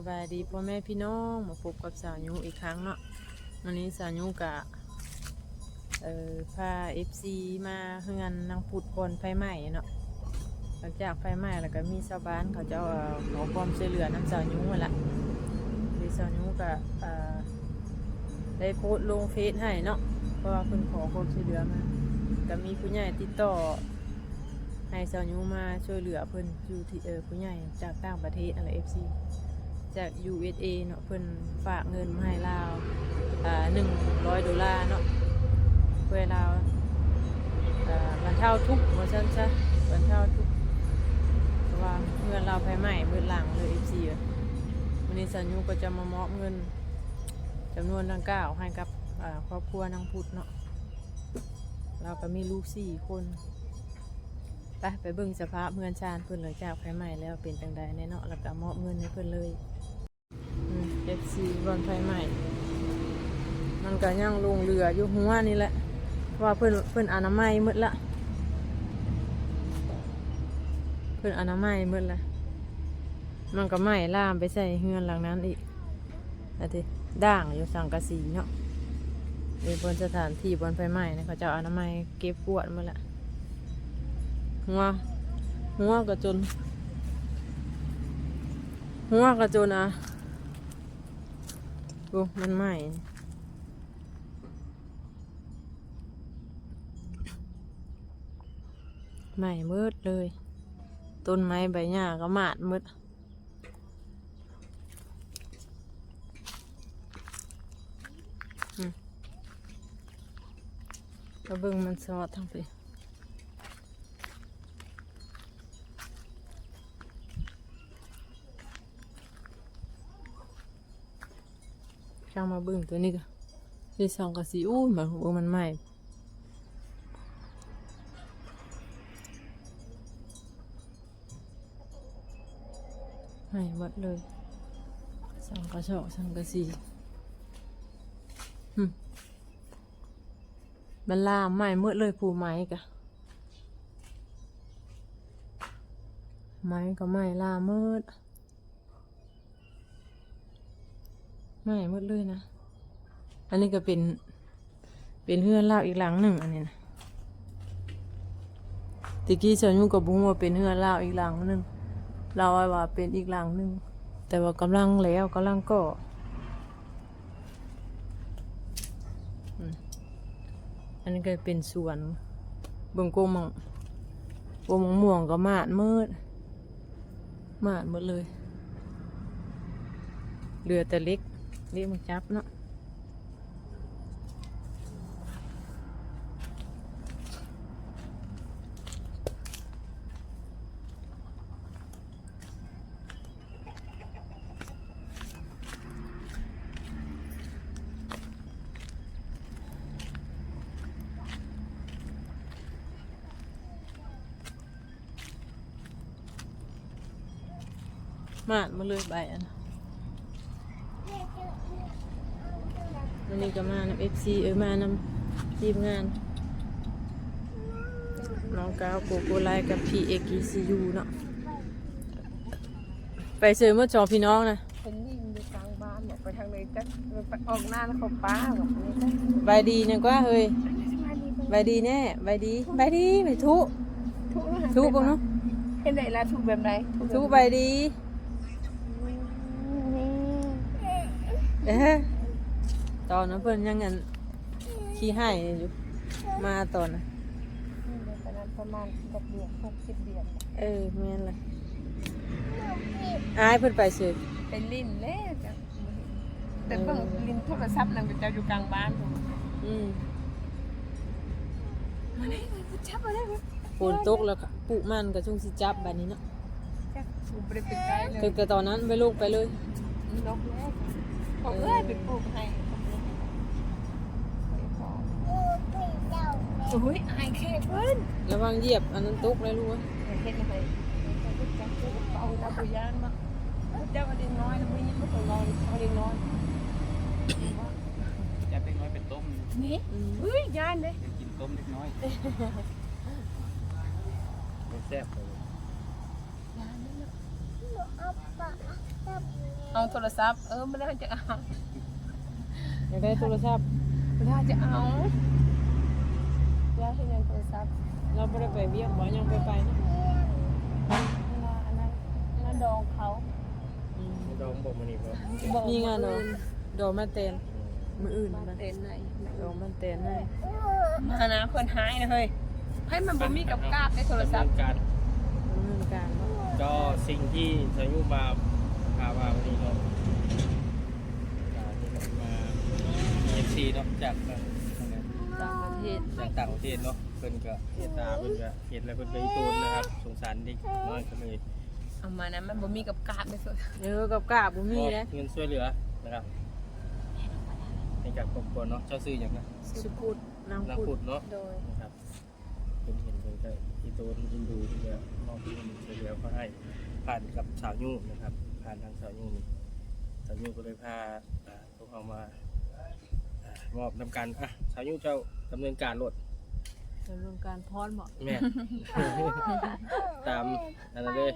สบายดีพ่อแม่พี่น้องมาพบกับสาวยุอีกครั้งเนาะวันนี้สาวยุกะเอ่อพาเอฟซีมาเฮือนนางพุดบนไฟไหม้เนาะหลังจากไฟไหม้แล้วก็มีชาวบ้านเขาจะเอาขอความช่วยเหลือน้ำสาวยุมาละดีสาวยุกะเอ่อได้โพสต์ลงเฟซให้เนาะเพราะว่าเพิ่นขอความช่วยเหลือมาก็มีผู้ใหญ่ติดต่อให้สาวยูมาช่วยเหลือเพิ่นอยู่ที่เออผู้ใหญ่จากต่างประเทศอะไรเอฟซี จาก USA เนาะเพิ่นฝากเงินมาให้ลาวอ่าหนึ่งร้อยดอลลาร์เนาะเพื่อลาวอ่าบรรเทาทุกข์ว่าซั่นซะบรรเทาทุกข์เพราะว่าเงินเราภายใหม่เบิดหลังเลยเอฟซีวันนี้สาวยูก็จะมามอบเงินจำนวนดังกล่าวให้กับครอบครัวนางพุทธเนาะเราก็มีลูกสี่คนไปไปเบิ่งสภาพเมือนชานเพิ่อนเลยจากไฟใหม่แล้วเป็นจังใดแน่เนาะแล้วก็มอบเงินให้เพิ่อนเลย เอฟซีบอลไฟใหม่ มันก็ยังลงเรืออยู่หัวนี่แหละเพราะว่าเพิ่อนเพิ่อนอนามัยหมดละ เพิ่อนอนามัยหมดละ มันก็ไหม้ล่ามไปใส่เฮือนหลังนั้นอีกอะทีด่างอยู่สังกะสีเนาะมีบนสถานที่บนไฟไหม้นะเขาเจะอนามัยเก็บกวาดมดละหัวหัวกระจนหัวกระจนอะ ดูมันไหม้ไหม้มืดเลย ต้นไม้ใบหญ้าก็หมาดมืดอืมกระเบื้องมันซอดทั้งไปช่างมาเบิ่งตัวนี้ก็ที่สองกับสีอู้หมายความว่ามันไหม้ไหม้หมดเลยสองกระสอบสองกระสีมันลามไหม้หมดเลยผูไม้กะไม้ก็ไม้ลามหมด ไม่หมดเลยนะ อันนี้ก็เป็น เป็นเฮือนเล่าอีกหลังหนึ่งอันนี้นะตะกี้ฉันยุ่งกับบุ้งว่าเป็นเฮือนเล่าอีกหลังหนึ่งเราไว้ว่าเป็นอีกหลังหนึ่งแต่ว่ากำลังแล้วกำลังก่ออันนี้ก็เป็นสวนบงโกงมังโกงมังม่วงก็มาดมืดมาดหมดเลย เหลือแต่เล็ก เรียกมันจับเนาะมาดมาเลยใบอันนั้น วันนี้ก็มานำเอฟซีเออมานำทีมงาน น้องก้าวโกโกไลกับพี่เอกีซียูเนาะไปเจอเมื่อจอพี่น้องนะเป็นนิ่งอยู่กลางบ้านบอกไปทางไหนจักไปออกหน้าแล้วเขาป้าบอกนี่จักใบดีเนี่ยกว่าเฮ้ยมาดีใบดีแน่ใบดีใบดีไปทุทุกทุกคนเนาะเห็นไหนล่ะทุกแบบไหนทุใบดีเอ๊ะ ตอนนั้นเพิ่นยังเงินขี้ให้อยู่มาตอนน่ะประมาณประมาณหกเดือนหกสิบเดือนเออแม่นเลยอายเพิ่นไปเสิเป็นลิ้นเล่จังแต่เบิ่งลิ้นโทรศัพท์นั่งเป็นเจ้าอยู่กลางบ้านผมอืมมาได้มันจับมาได้ไหมฝนตกแล้วค่ะปุมันก็ช่วงสิจับบัดนี้เนาะจักสูบไปเป็นไกลเลยคือแต่ตอนนั้นไปลูกไปเลยนกแรกเขาเอ้ยเป็นปลูกให้ อ้ยไอเคเพิ่นระวังเหยียบอันนั้นตกเลยลูกเอ้ยเห็นไหมจับเอาตาปุยานมาเจ้าเด็กน้อยแล้วไม่ยิ้มไม่ต้องนอนเอาเด็กน้อยจะเล็กน้อยเป็นต้มนี่อืมเฮ้ยยานเลยจะกินต้มเล็กน้อยแซ่บเลยยานนั่นแหละเเอาโทรศัพท์เออไม่ได้จะเอาอยากได้โทรศัพท์ไม่ได้จะเอา อยากให้เงินโทรศัพท์เราบ่ได้ไปเวียกบ่ยังไปไปนะเวลาอันนั้นมาดองเขาอืมดองบอกมานี่บ่บอกมีงานเนาะดอกมันเตนมืออื่นมามันเต้นไหนดอกมันเตนให้มานะคนหายนะเฮ้ยให้มันบ่มีกับกราบในโทรศัพท์การดำเนินการเนาะก็สิ่งที่สายุมาพามาวันนี้เนาะการที่เรามาเอฟซีเนาะจากทาง ทางไหนต่างประเทศจากต่างประเทศเนาะเพิ่นก็เมตตาเพิ่นก็เห็นแล้วเพิ่นก็อีตูนนะครับสงสารเด็กน้อยก็เลยเอามานะมันบ่มีกับกราบในโทรศัพท์เออกับกาบบ่มีมอบนะเงินช่วยเหลือนะครับให้กับครอบครัวเนาะเจ้าซื้ออย่างนะสุพุดนางนางพุพุดดเนาะโดยนะครับเพิ่นเห็นเพิ่นก็อีตูนอินดูที่จะมอบเงินช่วยเหลือเขาให้ผ่านกับสาวยุ่งนะครับ ผ่านทางสาวยุ่งนี่สาวยุ่งก็เลยพาอ่าพวกเขามาอ่า มอบนำการอะสาวยุ่งเจ้าดำเนินการโหลดดำเนินการพรบ่แม่ตามอันนั้นเลย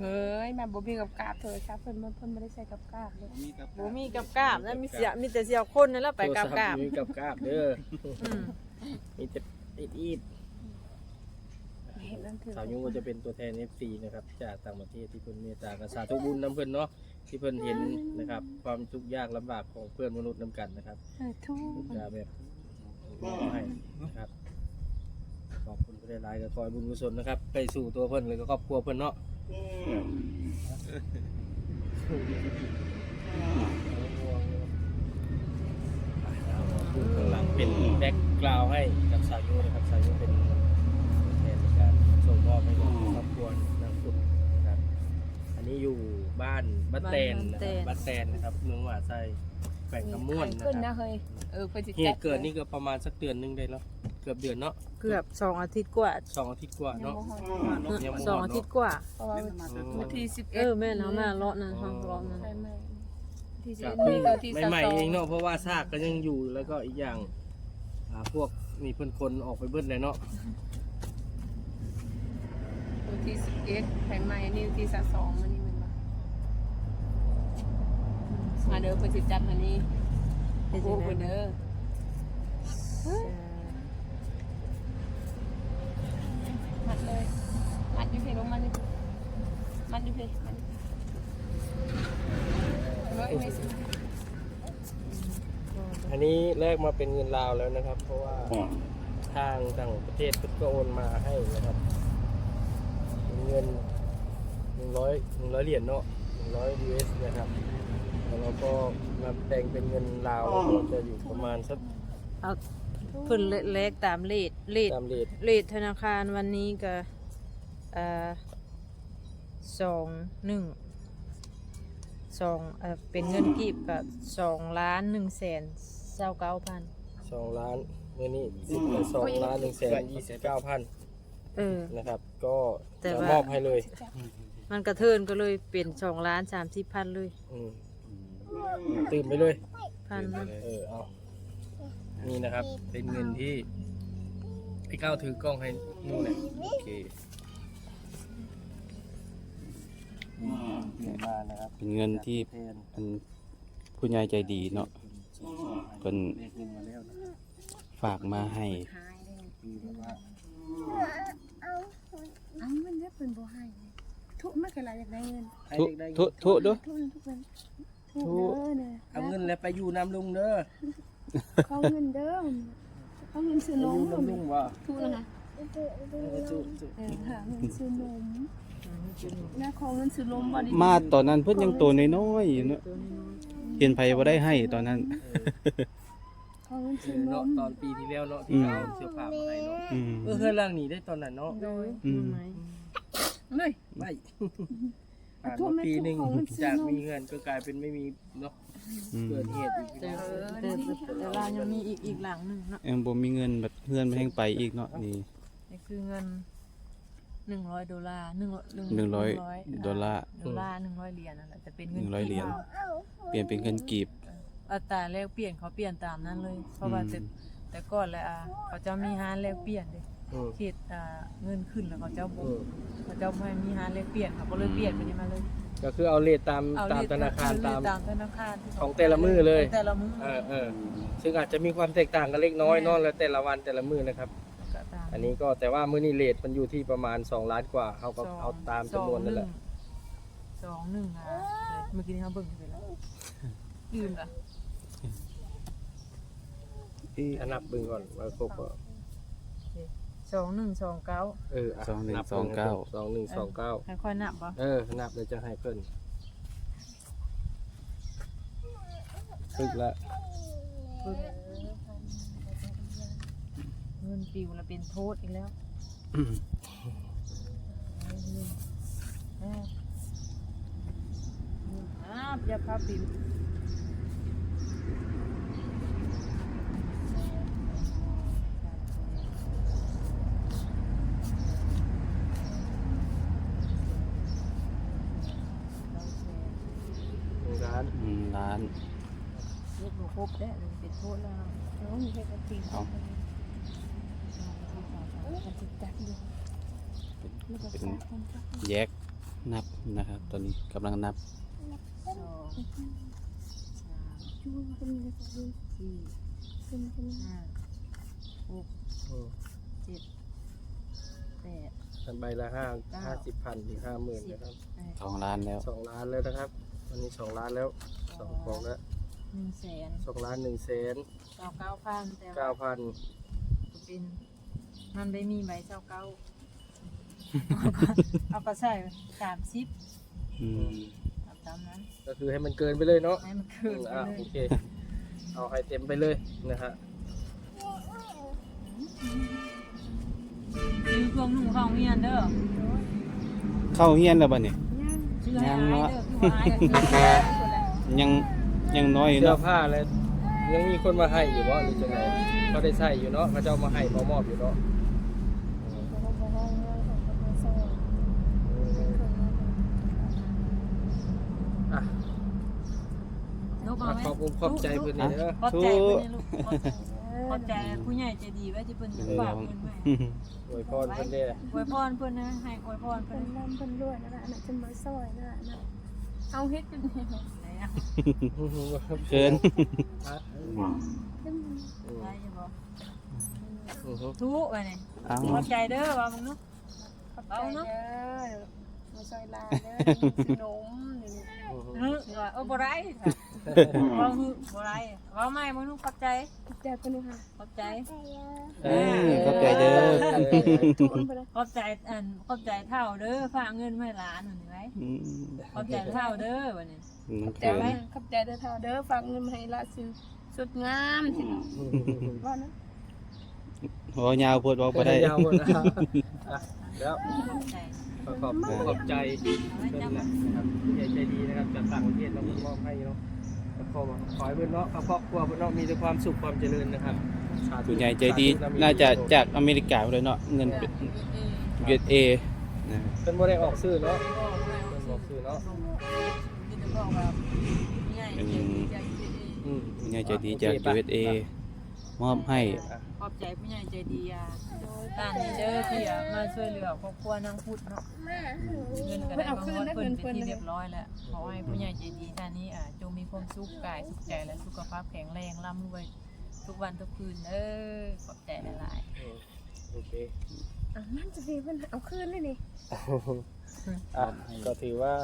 เฮ้ยมันบ่มีกับกราบโทรศัพท์เพิ่นมันเพิ่นบ่ได้ใช้กับกราบเลยบ่มีกับกาบนะมีเสียมีแต่เสียคนนั่นแหละไปกับกาบโทรศัพท์มีกับกาบเด้ออืม มีแต่อีดอีด เห็นนั่นคือสาวยุ่งก็จะเป็นตัวแทน FC นะครับจากต่างประเทศที่เพิ่นเมตตากสาธุบุญน้ำเพิ่นเนาะที่เพิ่นเห็นนะครับความทุกข์ยากลำบากของเพื่อนมนุษย์น้ำกันนะครับเออทุกจะแบบมอบให้นะครับขอบคุณเพื่อนหลายๆก็คอยบุญกุศลนะครับไปสู่ตัวเพิ่นเลยก็ครอบครัวเพิ่นเนาะคุณข้างหลังเป็นแบ็กกราวให้กับสาวยุนะครับสาวยุเป็นตัวแทนในการ ส่งมอบให้กับครอบครัวนางสุดนะครับ อันนี้อยู่บ้านบ้านแตนนะครับบ้านแตนนะครับเมืองหว่าไซแขวงคำม่วนนะขึ้นคนะรับเฮ้ยเออเพิ่นสิเหจัตุเกิดนี่ก็ประมาณสักเดือนหนึงได้แล้วเกือบเดือนเนาะเกือบสองอาทิตย์กว่าสองอาทิตย์กว่ายังเนาะ บ่ฮอดยังบ่ฮอดเนอะสองอาทิตย์กว่า เพราะว่าวันที่11เออแม่นเฮามาเลาะนั้นเฮาเลาะนั้นใช่ไหมที่ครับ11นี่ก็ที่ใหม่ๆ22เองเนาะเพราะว่าซากก็ยังอยู่แล้วก็อีกอย่างอ่าพวกมีเพื่อนคนออกไปเบิ้ลเลยเนาะ วัน ที่11ไปใหม่นี่วันที่22มันนี่มันมามาเด้อเพิ่นสิจัดมานี่เป็โอ้นโหจังได๋เพิ่นเด้อมัดเลยมัดอยู่พี่ลงมานี่มัดอยู่พี่มัดอยู่พี่เฮ้ยไม่สิอันนี้แลกมาเป็นเงินลาวแล้วนะครับ เพราะว่าทางต่างประเทศก็โอนมาให้นะครับ เป็นเงินหนึ่งร้อยหนึ่งร้อยเหรียญเนาะหนึ่งร้อย US นะครับแล้วเราก็มาแปลงเป็นเงินลาวแล้วก็จะอยู่ประมาณสักเอาเพิ่นเลขตามเลทเลทตามเรทเลทธนาคารวันนี้ก็เอ่อสองหนึ่งสองเอ่อเป็นเงินกีบก็สองล้านหนึ่งแสนเศร้าเก้าพันสองล้านเมื่อนี้สองล้านหนึ่งแสนยี่สิบเก้าพัน เออ นะครับ ก็แต่จะว่า มอบให้เลยมันกระเทินก็เลยเป็นสองล้านสามสิบพันเลยอืมตื่นไปเลย พันนะเออเอานี่นะครับ เป็นเงินที่ไอ้ก้าวถือกล้องให้นู่นแหละโอเคเงินมานะครับเป็นเงินที่แทนอันผู้ใหญ่ใจดีเนาะเพิ่นเรียกเงินมาแล้วนะฝากมาให้หายเลยคือแบบว่าเอาเงินเด้อเพิ่นบ่ให้ทุกมันก็หลายอยากได้เงินให้ทุเด็กได้ทุทุเด้อ ทุกทุกคนทุกเด้อเนี่ยเอาเงินแล้วไปอยู่น้ำลุงเด้อเขาเงินเด้อเขาเงินซื้อไปนอมยู่น้ำลุงว่าทุกนะคะเออจุจุเออค่ะเงินซื้อนมนะขอเงินซื้อนมบ่ดีมาตอนนั้นเพิ่นยังตัวน้อยๆอยู่เนาะเห็นไผบ่ได้ให้ตอนนั้น ขอเงินเอซื้ออนเนาะมตอนปีที่แล้วเนาะที่เราเอาเสื้อผ้ามาให้เนาะอืม เออเฮือนล่างหนีได้ตอนนั้นเนาะโดยอืมรู้ไหมเลยไม่ผ่านมาปีหนึ่งจากมีเงินก็กลายเป็นไม่มีเนาะอืมเกิดเหตุอีกแต่แต่แต่เรายังมีอีกอีกหลังหนึ่งเนาะยังบ่มีเงินแบบเฮือนไปแห่งไปอีกเนาะนี่นี่คือเงินหนึ่งร้อยดอลลาร์หนึ่งหนึ่งร้อยดอลลาร์ ดอลลาร์หนึ่งร้อยเหรียญนั่นแหละจะเป็นเงินหนึ่งร้อยเหรียญกีบเปลี่ยนเป็นเงินกีบ อัตราแลกเปลี่ยนเขาเปลี่ยนตามนั้นเลย เพราะว่าอืมแต่แต่ก่อนแล้วอะเขาจะมีฮานแลกเปลี่ยนเลยอืมเขตอ่าเงินขึ้นแล้วเขาเจ้าบุอืมเขาเจ้าไม่มีฮานแลกเปลี่ยนเขาก็เลยเปลี่ยนไปนี่มาเลยก็คือเอาเลทตามเอาตามเลขธนาคารเลขตาม ตามธนาคารที่ของแต่ละมื้อเลยแต่ละมือเออเออซึ่งอาจจะมีความแตกต่างกันเล็กน้อยเนอนแล้วแต่ละวันแต่ละมื้อนะครับ ก็ตามอันนี้ก็แต่ว่ามื้อนี้เลทมันอยู่ที่ประมาณ 2 ล้านกว่าเขาก็สงเอาตามจำนวนนั่นแหละสองหนึ่งอะเมื่อกี้นี้เขาเบิ่งไปแล้วลืมละ อันนับเบิ่งก่อนว่าครบบ่สองหนึ่งสองเก้าเอออะสองหนึ่งสองเก้า สองหนึ่งสองเก้าค่อยๆนับบ่เออนับแล้วจะให้เพิ่นฝึกละปึ๊บเงินปิวแล้วเป็นโทษอีกแล้วอ่าอ่าอย่าพาปิว หนึ่งล้าน อืมล้านลูกหนูครบแล้วเลยเป็นโทษแล้วน้องมีให้กันจริงเอามันจะจับอยู่มันจะเป็นจับมันจับแยกนับนะครับ ตอนนี้กำลังนับสองสามชูเป็นอะไรกันสี่เป็นเป็นห้าหกอืมเจ็ดแปดอันใบละห้าเก้าห้าสิบพันถึงห้าหมื่นนะครับแปดสองล้านแล้วสองล้านแล้วนะครับ วันนี้สองล้านแล้ว สองของแล้วหนึ่งแสนสองล้านหนึ่งแสนเก้าเก้าพันแต่ว่าเก้าพันเป็นมันไม่มีใบเก้าเก้าเอาก็ใส่สามสิบอืมตามนั้นก็คือให้มันเกินไปเลยเนาะให้มันคืนไปอ่าเลโอยเค เอาให้เต็มไปเลยนะฮะยืมพวงหนุ่มเข้าเมียนเด้อเข้าเฮียนแล้วบ่เนี่ยชื่อให้ยังอายเนาะเด้อคือว่าอายกัน ยังยังน้อยอยู่เสื้อเนาะผ้าแล้วยังมีคนมาให้อยู่วะหรือจังไงก็ได้ใส่อยู่เนาะเขาจะเอามาให้มามอบอยู่เนาะแล้วก็ห้องห้องของคนมาส่งอะลูกเอาไหมขอบคุณขอบใจเพื่อนนี่เด้อขอบใจเพิ่นนี่ลูกขอบใจขอบใจผู้ใหญ่ใจดีไว้ที่เพิ่นฝากเงินไว้อวยพรเพื่อนเด้ออวยพรเพิ่นนะให้อวยพรเป็เพิ่นนลำเป็นรวยนั่นแหละน่ะจะมาซอยนั่นแหละน่ะเอาเฮ็ดเป็น เฮ็ดไหนอะเกินอะเป็นอืมได้อยู่บ่อือฮึทุกไว้นี่เอาขอบใจเด้อว่ามึงเนาะขอบใจเด้อมาซอยลาเด้อขนมนี่อือฮึฮึว่าเออบ่ได้ค่ะว่าฮึบ่ได้ว่าไม่มึงนุขอบใจขอบใจเพิ่นค่ะขอบใจเออขอบใจเด้อทุกคนเพิ่นขอบใจอันขอบใจเท่าเด้อฝากเงินมาให้หลานหนูนี่ไว้อืมขอบใจเท่าเด้อวันนี้ น้องใจเกินไว้ขอบใจเด้อเท่าเด้อฝากเงินมาให้ละซื้อสุดงามสิว่านะหัวยาวโพดบอกบ่ได้ ยาวหมดนะอะแล้วขอบใจขอขอบขอบใจเอาไว้เพื่อนจับนะครับผู้ใหญ่ใจดีนะครับจากต่างประเทศเรามอบให้เนาะแล้วขอขอให้เพื่อนเนาะครอบครัวเพื่อนเนาะมีแต่ความสุขความเจริญนะครับสาธุผู้ใหญ่ใจดีน่าจะจากอเมริกาเลยเนาะเงินเป็น USA นะ เพื่อนบ่ได้ออกซื้อเนาะเพื่อนบอกซื้อเนาะ อืมผู้ใหญ่ใจดีจาก USA มอบให้ขอบใจผู้ใหญ่ใจดีอะตามนี้เด้อที่อะมาช่วยเหลือครอบครัวนางพุทธเนาะเงินก็ได้บางคนเพิ่นเป็นที่เรียบร้อยแล้วขอให้ผู้ใหญ่ใจดีท่านนี้อะจงมีความสุขกายสุขใจและสุขภาพแข็งแรงร่ำรวยทุกวันทุกคืนเด้อขอบใจหลายๆอืมโอเคอะนั่นจะดีเพิ่นเอาคืนเลยนี่ อะก็ถือว่า